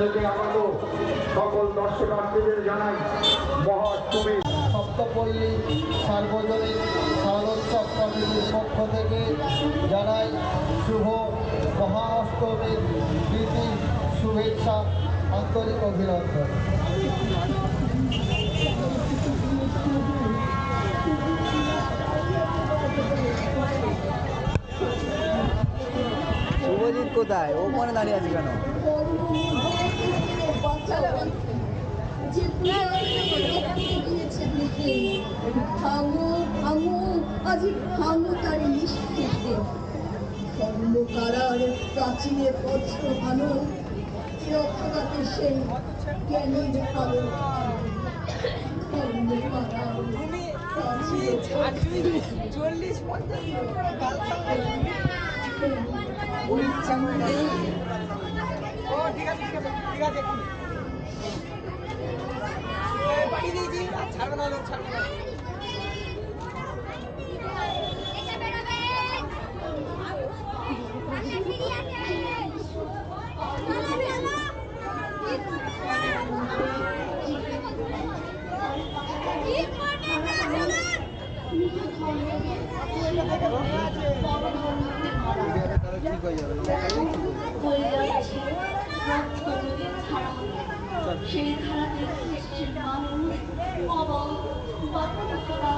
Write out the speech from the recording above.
থেকে আগত সকল দর্শনার্থীদের জানাই মহাষ্টমী সপ্তপল্লী সার্বজনীন শারদোৎসব কমিটির পক্ষ থেকে জানাই শুভ মহাষ্টমীর প্রীতি শুভেচ্ছা আন্তরিক অভিনন্দন। শুভজিৎ কোথায়? ও মনে দাঁড়িয়ে আছে কেন? ভাঙো ভাঙো আজ ভাঙো তার নিশ্চিতে। অন্ধকারার প্রাচীরে পত্র ভালো রক্ষাতে সেই জ্ঞানীর ভালো সেই ধারাতে মানুষ অবাক বাস্তবতা